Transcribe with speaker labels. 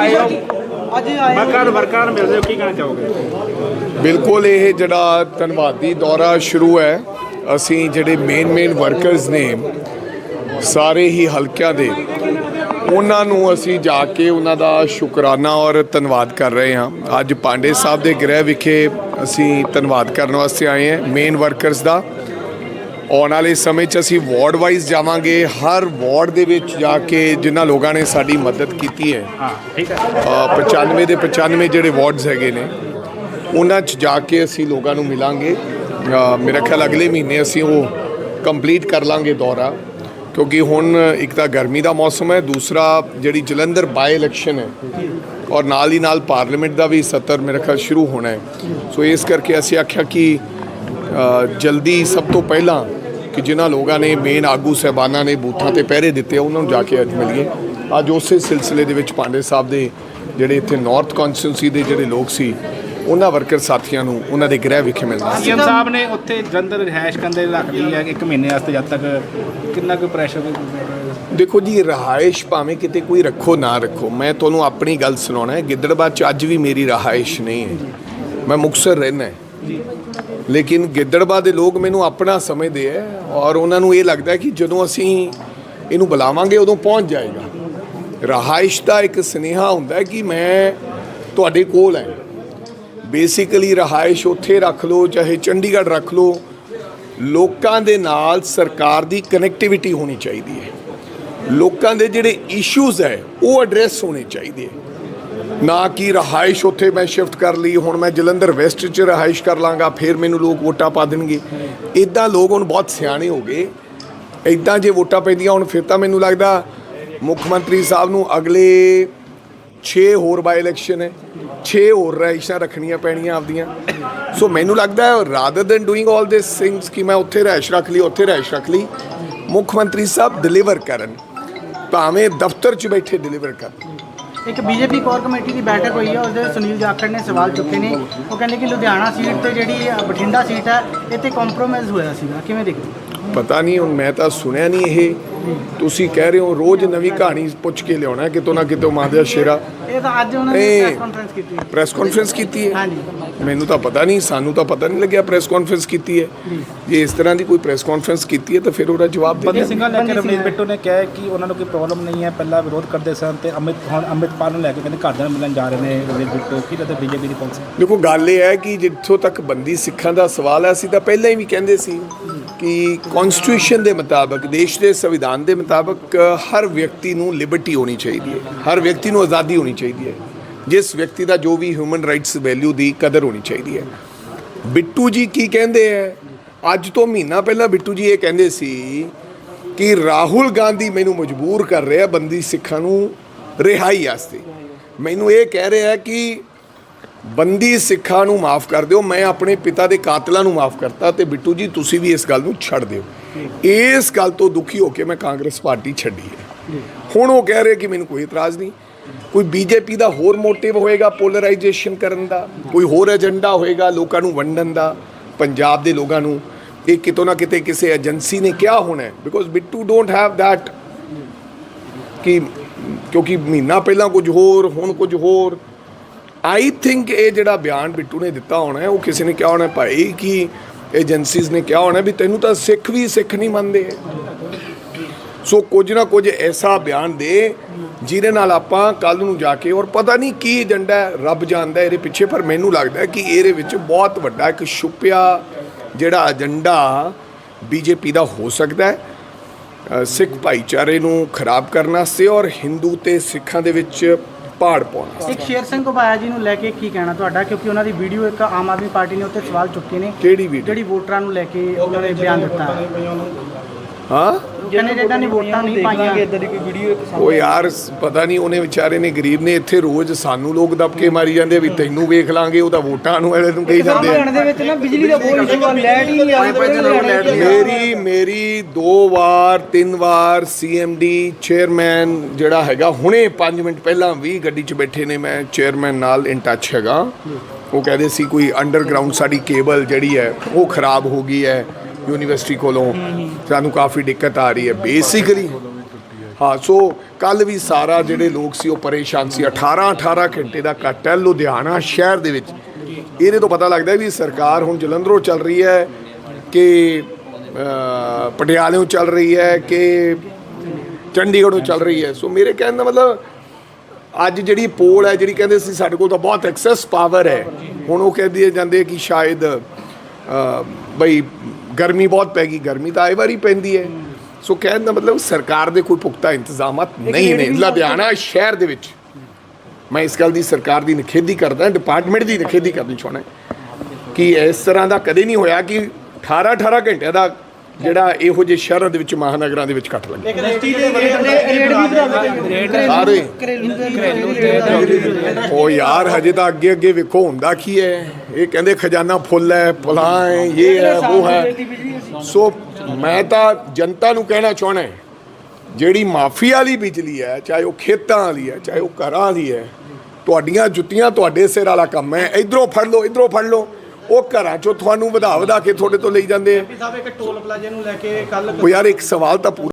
Speaker 1: ਆਏ ਹੋ?
Speaker 2: ਅੱਜ ਆਏ
Speaker 1: ਵਰਕਰਾਂ ਵਰਕਰਾਂ ਨੂੰ ਮਿਲਦੇ ਹੋ ਕੀ ਕਹਿਣਾ ਚਾਹੋਗੇ?
Speaker 3: ਬਿਲਕੁਲ ਇਹ ਜਿਹੜਾ ਧੰਨਵਾਦੀ ਦੌਰਾ ਸ਼ੁਰੂ ਹੈ ਅਸੀਂ ਜਿਹੜੇ ਮੇਨ ਮੇਨ ਵਰਕਰਸ ਨੇ ਸਾਰੇ ਹੀ ਹਲਕਿਆਂ ਦੇ ਉਹਨਾਂ ਨੂੰ ਅਸੀਂ ਜਾ ਕੇ ਉਹਨਾਂ ਦਾ ਸ਼ੁਕਰਾਨਾ ਔਰ ਧੰਨਵਾਦ ਕਰ ਰਹੇ ਹਾਂ। ਅੱਜ ਪਾਂਡੇ ਸਾਹਿਬ ਦੇ ਗ੍ਰਹਿ ਵਿਖੇ ਅਸੀਂ ਧੰਨਵਾਦ ਕਰਨ ਵਾਸਤੇ ਆਏ ਹਾਂ ਮੇਨ ਵਰਕਰਸ ਦਾ। ਆਉਣ ਵਾਲੇ ਸਮੇਂ 'ਚ ਅਸੀਂ ਵਾਰਡ ਵਾਈਜ਼ ਜਾਵਾਂਗੇ। ਹਰ ਵਾਰਡ ਦੇ ਵਿੱਚ ਜਾ ਕੇ ਜਿਨ੍ਹਾਂ ਲੋਕਾਂ ਨੇ ਸਾਡੀ ਮਦਦ ਕੀਤੀ ਹੈ
Speaker 1: ਹਾਂ ਠੀਕ ਹੈ।
Speaker 3: ਅ, 95 ਦੇ 95 ਜਿਹੜੇ ਵਾਰਡਸ ਹੈਗੇ ਨੇ ਉਹਨਾਂ 'ਚ ਜਾ ਕੇ ਅਸੀਂ ਲੋਕਾਂ ਨੂੰ ਮਿਲਾਂਗੇ। ਮੇਰਾ ਖਿਆਲ ਅਗਲੇ ਮਹੀਨੇ ਅਸੀਂ ਉਹ ਕੰਪਲੀਟ ਕਰ ਲਾਂਗੇ ਦੌਰਾ ਕਿਉਂਕਿ ਹੁਣ ਇੱਕ ਤਾਂ ਗਰਮੀ ਦਾ ਮੌਸਮ ਹੈ ਦੂਸਰਾ ਜਿਹੜੀ ਜਲੰਧਰ ਬਾਈ ਇਲੈਕਸ਼ਨ ਹੈ ਔਰ ਨਾਲ ਹੀ ਨਾਲ ਪਾਰਲੀਮੈਂਟ ਦਾ ਵੀ ਸੱਤਰ ਮੇਰਾ ਖਿਆਲ ਸ਼ੁਰੂ ਹੋਣਾ ਹੈ। ਸੋ ਇਸ ਕਰਕੇ ਅਸੀਂ ਆਖਿਆ ਕਿ ਜਲਦੀ ਸਭ ਤੋਂ ਪਹਿਲਾਂ ਕਿ ਜਿਨ੍ਹਾਂ ਲੋਕਾਂ ਨੇ ਮੇਨ ਆਗੂ ਸਹਿਬਾਨਾਂ ਨੇ ਬੂਥਾਂ ਤੇ ਪਹਿਰੇ ਦਿੱਤੇ ਉਹਨਾਂ ਨੂੰ ਜਾ ਕੇ ਅੱਜ ਮਿਲੀਏ। ਅੱਜ ਉਸੇ ਸਿਲਸਿਲੇ ਦੇ ਵਿੱਚ ਪਾਂਡੇ ਸਾਹਿਬ ਦੇ ਜਿਹੜੇ ਇੱਥੇ ਨਾਰਥ ਕੌਂਸਟੀਟਿਊਂਸੀ ਦੇ ਜਿਹੜੇ ਲੋਕ ਸੀ ਉਹਨਾਂ ਵਰਕਰ ਸਾਥੀਆਂ ਨੂੰ ਉਹਨਾਂ ਦੇ ਗ੍ਰਹਿ ਵਿਖੇ ਮਿਲਣਾ ਸੀ।
Speaker 1: ਸੀਐਮ ਸਾਹਿਬ ਨੇ ਉੱਥੇ ਜਲੰਧਰ ਰਿਹਾਇਸ਼ ਕੰਦੇ ਰੱਖ ਲਈ ਹੈ ਕਿ ਇੱਕ ਮਹੀਨੇ ਵਾਸਤੇ ਜਦ ਤੱਕ ਕਿੰਨਾ ਕੁ ਪ੍ਰੈਸ਼ਰ
Speaker 3: ਦੇਖੋ ਜੀ ਰਹਾਇਸ਼ ਭਾਵੇਂ ਕਿਤੇ ਕੋਈ ਰੱਖੋ ਨਾ ਰੱਖੋ ਮੈਂ ਤੁਹਾਨੂੰ ਆਪਣੀ ਗੱਲ ਸੁਣਾਉਣਾ ਹੈ ਗਿੱਦੜਬਾਹ ਚ ਅੱਜ ਵੀ ਮੇਰੀ ਰਹਾਇਸ਼ ਨਹੀਂ ਹੈ। ਮੈਂ ਮੁਕਤਸਰ ਰਹਿਣਾ ਹੈ। ਲੇਕਿਨ ਗਿੱਦੜਬਾਹ ਦੇ ਲੋਕ ਮੈਨੂੰ ਆਪਣਾ ਸਮਝਦੇ ਹੈ ਔਰ ਉਹਨਾਂ ਨੂੰ ਇਹ ਲੱਗਦਾ ਕਿ ਜਦੋਂ ਅਸੀਂ ਇਹਨੂੰ ਬੁਲਾਵਾਂਗੇ ਉਦੋਂ ਪਹੁੰਚ ਜਾਏਗਾ। ਰਹਾਇਸ਼ ਦਾ ਇੱਕ ਸੁਨੇਹਾ ਹੁੰਦਾ ਕਿ ਮੈਂ ਤੁਹਾਡੇ ਕੋਲ ਹਾਂ ਬੇਸਿਕਲੀ ਰਹਾਇਸ਼ ਉੱਥੇ ਰੱਖ ਲਓ, ਚਾਹੇ ਚੰਡੀਗੜ੍ਹ ਰੱਖ ਲਓ, ਲੋਕਾਂ ਦੇ ਨਾਲ ਸਰਕਾਰ ਦੀ ਕਨੈਕਟੀਵਿਟੀ ਹੋਣੀ ਚਾਹੀਦੀ ਹੈ ਲੋਕਾਂ ਦੇ ਜਿਹੜੇ ਇਸ਼ੂਜ਼ ਹੈ ਉਹ ਐਡਰੈਸ ਹੋਣੇ ਚਾਹੀਦੇ ਹੈ ਨਾ ਕਿ ਰਹਾਇਸ਼ ਉੱਥੇ ਮੈਂ ਸ਼ਿਫਟ ਕਰ ਲਈ, ਹੁਣ ਮੈਂ ਜਲੰਧਰ ਵੈਸਟ 'ਚ ਰਹਾਇਸ਼ ਕਰ ਲਾਂਗਾ, ਫਿਰ ਮੈਨੂੰ ਲੋਕ ਵੋਟਾਂ ਪਾ ਦੇਣਗੇ। ਇਦਾਂ ਲੋਕ ਹੁਣ ਬਹੁਤ ਸਿਆਣੇ ਹੋ ਗਏ। ਇਦਾਂ ਜੇ ਵੋਟਾਂ ਪੈਂਦੀਆਂ ਹੁਣ ਫਿਰ ਤਾਂ ਮੈਨੂੰ ਲੱਗਦਾ ਮੁੱਖ ਮੰਤਰੀ ਸਾਹਿਬ ਨੂੰ ਅਗਲੇ 6 ਹੋਰ ਬਾਈ ਇਲੈਕਸ਼ਨ ਹੈ। 6 ਹੋਰ ਰਹਾਇਸ਼ਾਂ ਰੱਖਣੀਆਂ ਪੈਣੀਆਂ ਆਪਦੀਆਂ। ਸੋ ਮੈਨੂੰ ਲੱਗਦਾ ਹੈ rather than doing all this things ਕਿ ਮੈਂ ਉੱਥੇ ਰਹਾਇਸ਼ ਰੱਖ ਲਈ, ਉੱਥੇ ਰਹਾਇਸ਼ ਰੱਖ ਲਈ, ਮੁੱਖ ਮੰਤਰੀ ਸਾਹਿਬ ਡਿਲੀਵਰ ਕਰਨ। ਭਾਵੇਂ ਦਫ਼ਤਰ 'ਚ ਬੈਠੇ ਡਿਲੀਵਰ ਕਰਨ।
Speaker 2: ਇੱਕ ਬੀਜੇਪੀ ਕੋਰ ਕਮੇਟੀ ਦੀ ਬੈਠਕ ਹੋਈ ਹੈ ਉਹਦੇ ਸੁਨੀਲ ਜਾਖੜ ਨੇ ਸਵਾਲ ਚੁੱਕੇ ਨੇ ਉਹ ਕਹਿੰਦੇ ਕਿ ਲੁਧਿਆਣਾ ਸੀਟ ਤੇ ਜਿਹੜੀ ਬਠਿੰਡਾ ਸੀਟ ਹੈ, ਇੱਥੇ ਕੰਪਰੋਮਾਈਜ਼ ਹੋਇਆ ਸੀਗਾ ਕਿਵੇਂ ਦੇਖਦੇ ਹੋ?
Speaker 3: ਪਤਾ ਨਹੀਂ ਹੁਣ ਮੈਂ ਤਾਂ ਸੁਣਿਆ ਨਹੀਂ ਇਹ। ਤੁਸੀਂ ਕਹਿ ਰਹੇ ਹੋ ਰੋਜ਼ ਨਵੀਂ ਕਹਾਣੀ ਪੁੱਛ ਕੇ ਲਿਆਉਣਾ ਕਿਤੋਂ ਨਾ ਕਿਤੋਂ ਮਾਦਿਆ ਸ਼ੇਰਾ।
Speaker 2: ਇਹ ਤਾਂ ਅੱਜ ਉਹਨਾਂ ਨੇ ਪ੍ਰੈਸ ਕਾਨਫਰੰਸ ਕੀਤੀ ਹੈ।
Speaker 3: ਪ੍ਰੈਸ ਕਾਨਫਰੰਸ ਕੀਤੀ ਹੈ?
Speaker 2: ਹਾਂਜੀ।
Speaker 3: ਮੈਨੂੰ ਤਾਂ ਪਤਾ ਨਹੀਂ ਸਾਨੂੰ ਤਾਂ ਪਤਾ ਨਹੀਂ ਲੱਗਿਆ ਪ੍ਰੈਸ ਕਾਨਫਰੰਸ ਕੀਤੀ ਹੈ। ਜੇ। ਇਸ ਤਰ੍ਹਾਂ ਦੀ ਕੋਈ ਪ੍ਰੈਸ ਕਾਨਫਰੰਸ ਕੀਤੀ ਹੈ ਤਾਂ ਫਿਰ ਉਹਦਾ ਜਵਾਬ ਦੇ ਦਿਆਂਗੇ।
Speaker 1: ਸਿੰਘਾਂ ਲੈ ਕੇ ਰਵਨੀਤ ਬਿੱਟੂ ਨੇ ਕਿਹਾ ਕਿ ਉਹਨਾਂ ਨੂੰ ਕੋਈ ਪ੍ਰੋਬਲਮ ਨਹੀਂ ਹੈ ਪਹਿਲਾਂ ਵਿਰੋਧ ਕਰਦੇ ਸਨ ਤੇ ਅਮਿਤ ਹੁਣ ਅੰਮ੍ਰਿਤਪਾਲ ਨੂੰ ਲੈ ਕੇ ਕਹਿੰਦੇ ਘਰਦਿਆਂ ਨੂੰ ਮਿਲਣ ਜਾ ਰਹੇ ਨੇ ਰਵਨੀਤ ਬਿੱਟੂ। ਕੀ ਲੱਗਦਾ ਬੀਜੇਪੀ ਦੀ ਪਾਲਿਸੀ?
Speaker 3: ਦੇਖੋ ਗੱਲ ਇਹ ਹੈ ਕਿ ਜਿੱਥੋਂ ਤੱਕ ਬੰਦੀ ਸਿੱਖਾਂ ਦਾ ਸਵਾਲ ਹੈ ਅਸੀਂ ਤਾਂ ਪਹਿਲਾਂ ਹੀ ਵੀ ਕਹਿੰਦੇ ਸੀ। ਕਿ ਕਨਸਟੀਟਿਊਸ਼ਨ ਦੇ ਮੁਤਾਬਕ, ਦੇਸ਼ ਦੇ ਸੰਵਿਧਾਨ ਦੇ ਮੁਤਾਬਕ, ਹਰ ਵਿਅਕਤੀ ਨੂੰ ਲਿਬਰਟੀ ਹੋਣੀ ਚਾਹੀਦੀ ਹੈ। ਹਰ ਵਿਅਕਤੀ ਨੂੰ ਆਜ਼ਾਦੀ ਹੋਣੀ ਚਾਹੀਦੀ ਹੈ। ਜਿਸ ਵਿਅਕਤੀ ਦਾ ਜੋ ਵੀ ਹਿਊਮਨ ਰਾਈਟਸ ਵੈਲਿਊ ਦੀ ਕਦਰ ਹੋਣੀ ਚਾਹੀਦੀ ਹੈ। ਬਿੱਟੂ ਜੀ ਕੀ ਕਹਿੰਦੇ ਹੈ? ਅੱਜ ਤੋਂ ਮਹੀਨਾ ਪਹਿਲਾਂ ਬਿੱਟੂ ਜੀ ਇਹ ਕਹਿੰਦੇ ਸੀ ਕਿ ਰਾਹੁਲ ਗਾਂਧੀ ਮੈਨੂੰ ਮਜਬੂਰ ਕਰ ਰਿਹਾ ਬੰਦੀ ਸਿੱਖਾਂ ਨੂੰ ਰਿਹਾਈ ਵਾਸਤੇ। ਮੈਨੂੰ ਇਹ ਕਹਿ ਰਿਹਾ ਕਿ ਬੰਦੀ ਸਿੱਖਾਂ ਨੂੰ ਮਾਫ ਕਰ ਦਿਓ, ਮੈਂ ਆਪਣੇ ਪਿਤਾ ਦੇ ਕਾਤਲਾਂ ਨੂੰ ਮਾਫ ਕਰਤਾ ਤੇ ਬਿੱਟੂ ਜੀ, ਤੁਸੀਂ ਵੀ ਇਸ ਗੱਲ ਨੂੰ ਛੱਡ ਦਿਓ। ਇਸ ਗੱਲ ਤੋਂ ਦੁਖੀ ਹੋ ਕੇ ਮੈਂ ਕਾਂਗਰਸ ਪਾਰਟੀ ਛੱਡੀ ਹੈ। ਹੁਣ ਉਹ ਕਹਿ ਰਹੇ ਕਿ ਮੈਨੂੰ ਕੋਈ ਇਤਰਾਜ਼ ਨਹੀਂ। ਕੋਈ ਬੀਜੇਪੀ ਦਾ ਹੋਰ ਮੋਟਿਵ ਹੋਏਗਾ ਪੋਲਰਾਈਜੇਸ਼ਨ ਕਰਨ ਦਾ, ਕੋਈ ਹੋਰ ਏਜੰਡਾ ਹੋਏਗਾ ਲੋਕਾਂ ਨੂੰ ਵੰਡਣ ਦਾ, ਪੰਜਾਬ ਦੇ ਲੋਕਾਂ ਨੂੰ। ਇਹ ਕਿਤੋਂ ਨਾ ਕਿਤੇ ਕਿਸੇ ਏਜੰਸੀ ਨੇ ਕਿਹਾ ਹੋਣਾ ਹੈ। Because Bittu don't have that ਕਿ ਕਿਉਂਕਿ ਮਹੀਨਾ ਪਹਿਲਾਂ ਕੁਝ ਹੋਰ, ਹੁਣ ਕੁਝ ਹੋਰ। ਆਈ ਥਿੰਕ ਇਹ ਜਿਹੜਾ ਬਿਆਨ ਬਿੱਟੂ ਨੇ ਦਿੱਤਾ ਹੋਣਾ ਉਹ ਕਿਸੇ ਨੇ ਕਿਹਾ ਹੋਣਾ ਭਾਈ ਕਿ ਏਜੰਸੀਜ਼ ਨੇ ਕਿਹਾ ਹੋਣਾ ਵੀ ਤੈਨੂੰ ਤਾਂ ਸਿੱਖ ਵੀ ਸਿੱਖ ਨਹੀਂ ਮੰਨਦੇ। ਸੋ ਕੁਝ ਨਾ ਕੁਝ ਐਸਾ ਬਿਆਨ ਦੇ ਜਿਹਦੇ ਨਾਲ ਆਪਾਂ ਕੱਲ ਨੂੰ ਜਾ ਕੇ ਔਰ ਪਤਾ ਨਹੀਂ ਕੀ ਏਜੰਡਾ ਰੱਬ ਜਾਣਦਾ ਇਹਦੇ ਪਿੱਛੇ, ਪਰ ਮੈਨੂੰ ਲੱਗਦਾ ਕਿ ਇਹਦੇ ਵਿੱਚ ਬਹੁਤ ਵੱਡਾ ਇੱਕ ਛੁਪਿਆ ਜਿਹੜਾ ਏਜੰਡਾ ਬੀਜੇਪੀ ਦਾ ਹੋ ਸਕਦਾ ਹੈ। ਸਿੱਖ ਭਾਈਚਾਰੇ ਨੂੰ ਖਰਾਬ ਕਰਨ ਵਾਸਤੇ ਔਰ ਹਿੰਦੂ ਤੇ ਸਿੱਖਾਂ ਦੇ ਵਿੱਚ ਪਾੜ ਪਾਉਣ।
Speaker 2: ਇੱਕ ਸ਼ੇਰ ਸਿੰਘ ਘੁਬਾਇਆ ਜੀ ਨੂੰ ਲੈ ਕੇ ਕੀ ਕਹਿਣਾ ਤੁਹਾਡਾ? ਕਿਉਂਕਿ ਉਹਨਾਂ ਦੀ ਵੀਡੀਓ ਇੱਕ ਆਮ ਆਦਮੀ ਪਾਰਟੀ ਨੇ ਉੱਤੇ ਸਵਾਲ ਚੁੱਕੇ ਨੇ।
Speaker 3: ਕਿਹੜੀ ਵੀਡੀਓ?
Speaker 2: ਜਿਹੜੀ ਵੋਟਰਾਂ ਨੂੰ ਲੈ ਕੇ ਉਹਨਾਂ ਨੇ ਬਿਆਨ ਦਿੱਤਾ।
Speaker 3: ਹਾਂ?
Speaker 2: ਉਹ ਕਹਿੰਦੇ ਜਿਹੜਾ ਨੇ ਵੋਟਾਂ ਨਹੀਂ ਪਾਈਆਂ।
Speaker 3: ਉਹ ਯਾਰ ਸ- ਪਤਾ ਨਹੀਂ ਉਹਨੇ ਵਿਚਾਰੇ ਨੇ ਗਰੀਬ ਨੇ ਇੱਥੇ ਰੋਜ਼ ਸਾਨੂੰ ਲੋਕ ਦਬਕੇ ਮਾਰੀ ਜਾਂਦੇ ਆ ਵੀ ਤੈਨੂੰ ਵੇਖ ਲਾਂਗੇ ਉਹ ਤਾਂ ਵੋਟਾਂ ਨੂੰ ਵਾਲੇ ਨੂੰ ਕਹੀ ਜਾਂਦੇ ਆ।
Speaker 4: ਦੇ ਵਿੱਚ ਨਾ ਬਿਜਲੀ ਦਾ ਬਹੁਤ ਇਸ਼ੂ ਆ ਲਾਈਟ ਹੀ ਨਹੀਂ ਆਉਂਦੀ
Speaker 3: ਮੇਰੀ ਮੇਰੀ ਦੋ ਵਾਰ ਤਿੰਨ ਵਾਰ ਸੀਐਮਡੀ ਚੇਅਰਮੈਨ ਜਿਹੜਾ ਹੈਗਾ ਹੁਣੇ 5 ਮਿੰਟ ਪਹਿਲਾਂ ਵੀ ਗੱਡੀ 'ਚ ਬੈਠੇ ਨੇ ਮੈਂ ਚੇਅਰਮੈਨ ਨਾਲ ਇਨ ਟੱਚ ਹੈਗਾ। ਉਹ ਕਹਿੰਦੇ ਸੀ ਕੋਈ ਅੰਡਰਗਰਾਉਂਡ ਸਾਡੀ ਕੇਬਲ ਜਿਹੜੀ ਹੈ ਉਹ ਖਰਾਬ ਹੋ ਗਈ ਹੈ। ਯੂਨੀਵਰਸਿਟੀ ਕੋਲੋਂ ਸਾਨੂੰ ਕਾਫੀ ਦਿੱਕਤ ਆ ਰਹੀ ਹੈ ਬੇਸਿਕਲੀ ਹਾਂ ਸੋ ਕੱਲ ਵੀ ਸਾਰਾ ਜਿਹੜੇ ਲੋਕ ਸੀ ਉਹ ਪਰੇਸ਼ਾਨ ਸੀ। 18 18 ਘੰਟੇ ਦਾ ਕੱਟ ਹੈ ਲੁਧਿਆਣਾ ਸ਼ਹਿਰ ਦੇ ਵਿੱਚ। ਇਹਦੇ ਤੋਂ ਪਤਾ ਲੱਗਦਾ ਵੀ ਸਰਕਾਰ ਹੁਣ ਜਲੰਧਰੋਂ ਚੱਲ ਰਹੀ ਹੈ ਕਿ ਅ, ਪਟਿਆਲੇੋਂ ਚੱਲ ਰਹੀ ਹੈ ਕਿ ਚੰਡੀਗੜ੍ਹੋਂ ਚੱਲ ਰਹੀ ਹੈ। ਸੋ ਮੇਰੇ ਕਹਿਣ ਦਾ ਮਤਲਬ ਅੱਜ ਜਿਹੜੀ ਪੋਲ ਹੈ ਜਿਹੜੀ ਕਹਿੰਦੇ ਸੀ ਸਾਡੇ ਕੋਲ ਤਾਂ ਬਹੁਤ ਐਕਸੈਸ ਪਾਵਰ ਹੈ। ਹੁਣ ਉਹ ਕਹਿੰਦੇ ਜਾਂਦੇ ਕਿ ਸ਼ਾਇਦ ਬਈ ਗਰਮੀ ਬਹੁਤ ਪੈ ਗਈ ਗਰਮੀ ਤਾਂ ਆਏ ਵਾਰੀ ਪੈਂਦੀ ਹੈ। ਸੋ ਕਹਿਣ ਦਾ ਮਤਲਬ ਸਰਕਾਰ ਦੇ ਕੋਈ ਪੁਖਤਾ ਇੰਤਜ਼ਾਮਾਤ ਨਹੀਂ ਨੇ। ਲੁਧਿਆਣਾ ਸ਼ਹਿਰ ਦੇ ਵਿੱਚ ਮੈਂ ਇਸ ਗੱਲ ਦੀ ਸਰਕਾਰ ਦੀ ਨਿਖੇਧੀ ਕਰਦਾ ਡਿਪਾਰਟਮੈਂਟ ਦੀ ਨਿਖੇਧੀ ਕਰਨੀ ਚਾਹੁੰਦਾ ਕਿ ਇਸ ਤਰ੍ਹਾਂ ਦਾ ਕਦੇ ਨਹੀਂ ਹੋਇਆ ਕਿ 18 18 ਘੰਟਿਆਂ ਦਾ ਜਿਹੜਾ ਇਹੋ ਜਿਹੇ ਸ਼ਹਿਰਾਂ ਦੇ ਵਿੱਚ ਮਹਾਨਗਰਾਂ ਦੇ ਵਿੱਚ ਕੱਟ ਲੱਗੇ ਸਾਰੇ। ਉਹ ਯਾਰ ਹਜੇ ਤਾਂ ਅੱਗੇ ਅੱਗੇ ਵੇਖੋ ਹੁੰਦਾ ਕੀ ਹੈ? ਇਹ ਕਹਿੰਦੇ ਖਜ਼ਾਨਾ ਫੁੱਲ ਹੈ ਫਲਾਂ ਹੈ ਇਹ ਹੈ ਉਹ ਹੈ। ਸੋ ਮੈਂ ਤਾਂ ਜਨਤਾ ਨੂੰ ਕਹਿਣਾ ਚਾਹਣਾ ਜਿਹੜੀ ਮਾਫੀਆ ਵਾਲੀ ਬਿਜਲੀ ਹੈ ਚਾਹੇ ਉਹ ਖੇਤਾਂ ਵਾਲੀ ਹੈ ਚਾਹੇ ਉਹ ਘਰਾਂ ਵਾਲੀ ਹੈ ਤੁਹਾਡੀਆਂ ਜੁੱਤੀਆਂ ਤੁਹਾਡੇ ਸਿਰ ਵਾਲਾ ਕੰਮ ਹੈ। ਇਧਰੋਂ ਫੜ ਲਓ ਇਧਰੋਂ ਫੜ ਲਓ। ਉਹ ਘਰਾਂ ਚੋਂ ਤੁਹਾਨੂੰ ਵਧਾ ਵਧਾ ਕੇ ਤੁਹਾਡੇ ਤੋਂ ਲਈ ਜਾਂਦੇ ਆ।
Speaker 2: ਸਾਹਿਬ ਇੱਕ ਟੋਲ ਪਲਾਜ਼ੇ ਨੂੰ ਲੈ ਕੇ ਕੱਲ
Speaker 3: ਉਹ ਯਾਰ ਇੱਕ ਸਵਾਲ ਤਾਂ ਪੂਰਾ